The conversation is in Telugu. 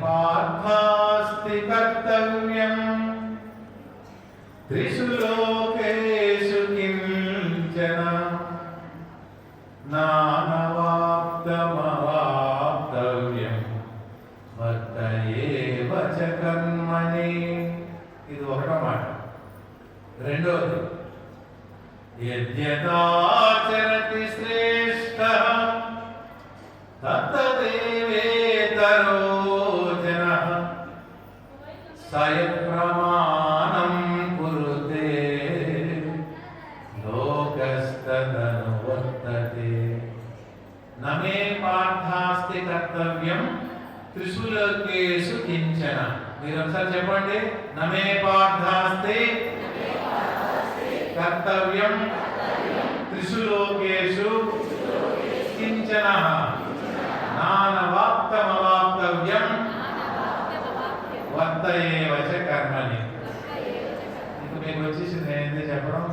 పార్థాస్తి కర్తవ్యం త్రిషు లోకేషు కించన నానవాప్తమవాప్తవ్యం వర్త ఏవ చ కర్మణి ఇది ఒకటో మాట. రెండోది యద్యదాచరతి శ్రేష్ఠ తత్తదేవేతరో సయత్ప్రమాణం కురుతే లోకస్తదను నమే పార్థాస్తి కర్తవ్యం త్రిషు లోకేషు కించన మీరు ఒకసారి చెప్పండి నమే పార్థాస్తి కర్తవ్యం త్రిషు లోకేషు కించన ఏ వచ కర్మలి ఇప్పుడు మీకు వచ్చేసింది ఏంది చెప్పడం?